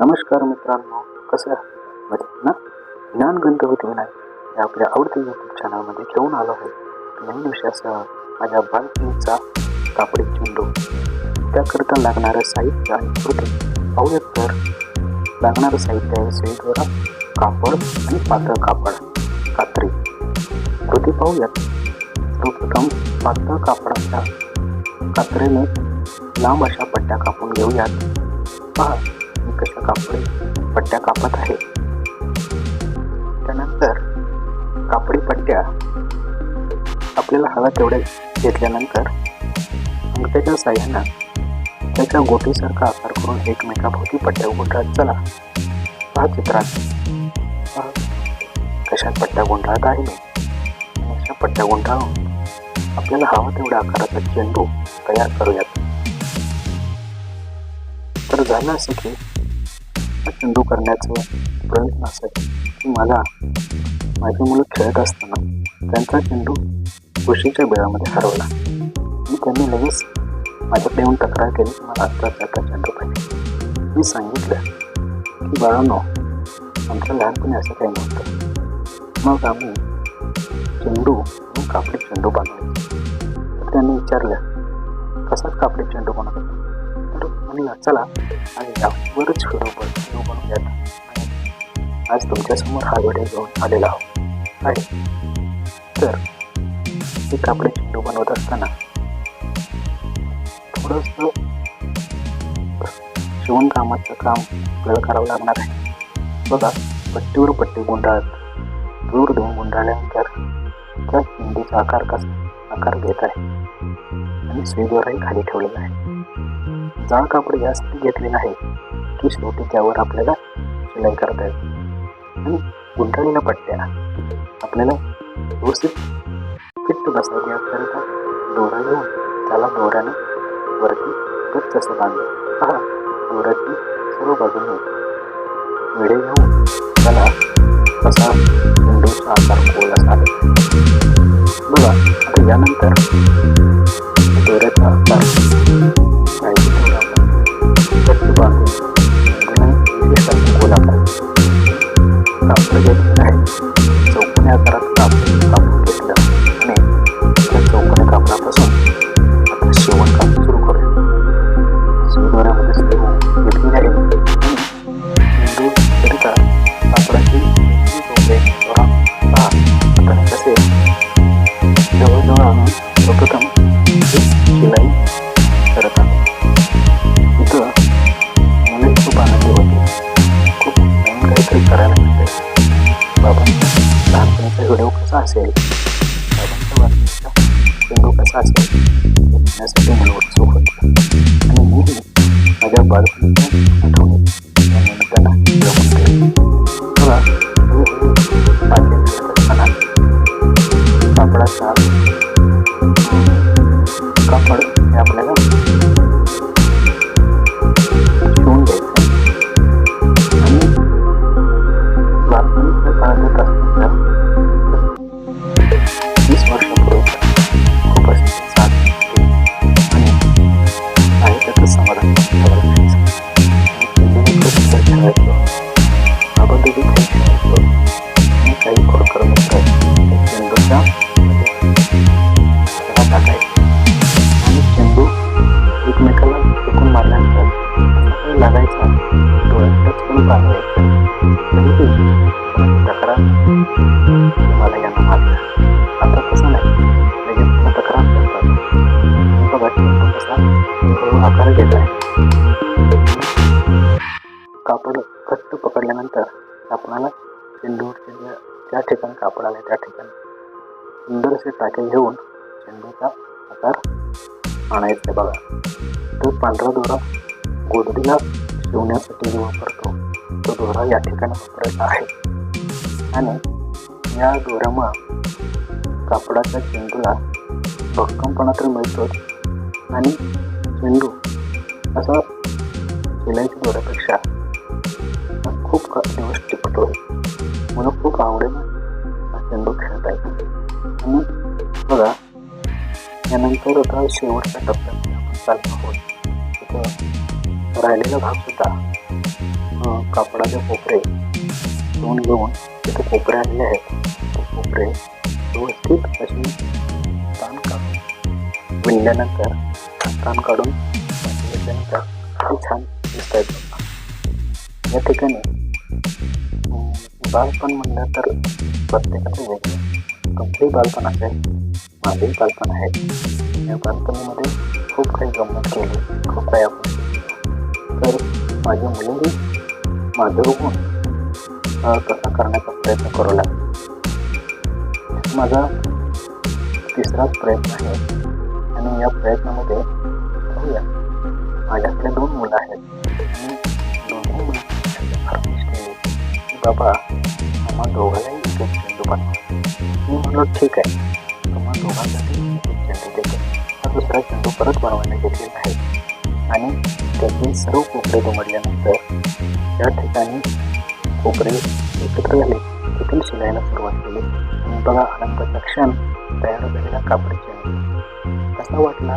नमस्कार मित्रांनो कसं आहे? मजेत ना? ज्ञान गणपती विनायक या आपल्या आवडत्या यूट्यूब चॅनलमध्ये घेऊन आलो आहे. नवीन विषयासह माझ्या बालपणीचा कापडी चेंडू त्याकरिता लागणारं साहित्य आणि कृती पाहूयात तर. लागणारं साहित्य आहे सुईदोरा कापड आणि पातळ कापड कात्री. कृती पाहूयात. सर्वप्रथम पातळ कापडाच्या कात्रीने लांब अशा पट्ट्या कापून घेऊयात. पहा. कापडी पट्ट्या कापत आहे. त्यानंतर कापडी पट्ट्या आपल्याला हव्या तेवढ्या घेतल्यानंतर अंगठ्याच्या साह्यानं त्याच्या गोटीसारखा आकार करून एकमेकाभोवती पट्ट्या गुंडाळत चला. पहा चित्रात. कशात पट्ट्या गुंडाळत आहे मी. अशा पट्ट्या गुंडाळून आपल्याला हवा तेवढ्या आकाराचा चेंडू तयार करूयात. तर झालं असं की चेंडू करण्याचं प्रयत्न असं की मला माझी मुलं खेळत असताना त्यांचा चेंडू खुशीच्या बिळामध्ये हरवला. मी त्यांनी लगेच माझ्याकडे येऊन तक्रार केली की मला आत्ताच त्याचा चेंडू पाहिजे. मी सांगितलं की बाळांनो आमच्या लहानपणी असं काही नव्हतं. मग आम्ही चेंडू कापडी चेंडू बांधले त्यांनी विचारलं कसाच कापडी चेंडू बनवतो? होता चला. आणि यावरच व्हिडिओ बन व्हिडिओ बनवूयात आज तुमच्यासमोर हा व्हिडिओ घेऊन आलेला आहो आहे तर हे कापडे चेंडू बनवत असताना थोडंसं शिवणकामाचं काम आपल्याला करावं लागणार आहे. बघा पट्टीवर पट्टी गुंडाळत दूर देऊन गुंडाळल्यानंतर त्या चेंडूचा आकार कसा आकार घेत आहे. आणि स्वीजवरही खाली ठेवलेला आहे. जाळ कापड यासाठी घेतलेलं आहे की शेवटी त्यावर आपल्याला शिलाई करता येईल. आणि गुंडाळीला पट्ट्या. आपल्याला व्यवस्थित फिट बसायची याकरिता दोरा घेऊन त्याला दोऱ्यानं वरती गच्च असं बांधलं. पहा दोऱ्याची सर्व बाजूने वेळे घेऊन त्याला असा विंडोचा आकार गोल असा बघा आता यानंतर कापड घेतलेलं आहे चौकोनी आकारात कापड कापून घेतलं आणि त्या चौकोनी कापडापासून आता शिवण काम सुरू करूया सुईदोऱ्यामध्ये सुरू घेतलेली आहे Kuondoka sasa hivi kuondoka sasa hivi nasema ni soko ni nini ajabu alikuwa मला यांना मारलं आता तसं नाही लगेच पुन्हा तक्रार करतात बघा कसा हळूहळू आकार घेत आहे कापड घट्ट पकडल्यानंतर आपणाला चेंडूच्या ज्या ठिकाणी कापड आले त्या ठिकाणी सुंदरसे टाके घेऊन चेंडूचा आकार आणायचे बघा तो पांढरा दोरा गोदडीला शिवण्यासाठी जो वापरतो तो दोरा या ठिकाणी वापरायचा आहे आणि या दोऱ्यामुळं कापडाच्या चेंडूला भक्कमपणा तर मिळतोच. आणि चेंडू असा शिलाईच्या दोऱ्यापेक्षा हा खूप दिवस टिकतो मला खूप आवडेल हा चेंडू खेळता येतो आणि बघा यानंतर आता शेवटच्या टप्प्यात आपण आहोत. तिथं राहिलेला भाग सुद्धा कापडाचे कोपरे दोन घेऊन तिथे कोपरे आणले आहेत ते व्यवस्थित अशी ताण काढून विणल्यानंतर ताण काढून घेतल्यानंतर ते छान दिसत आहेत या ठिकाणी बालपण म्हणलं तर प्रत्येकाचं वेगळं तुमचंही बालपण असेल माझंही बालपण आहे या बालपणामध्ये खूप काही गंमत केली खूप काही आपण. तर माझ्या मुलीही माझं तसा करण्याचा प्रयत्न करू लागले. माझा तिसराच प्रयत्न आहे. आणि या प्रयत्नामध्ये पाहूया. माझ्याकडे दोन मुलं आहेत. आणि दोन्ही मुलं की बाबा आम्हा दोघांनाही एक एक चेंडू बनवा. मी म्हणलो ठीक आहे. तुम्हा दोघांसाठी एक चेंडू देतो. हा दुसरा चेंडू परत बनवायला घेतलेला आहे. आणि त्याचे सर्व कोपडे दुमडल्यानंतर त्या ठिकाणी कोपरे एकत्र झाले तेथील शिलायला सुरुवात केली आणि बघा आनंदाचा क्षण तयार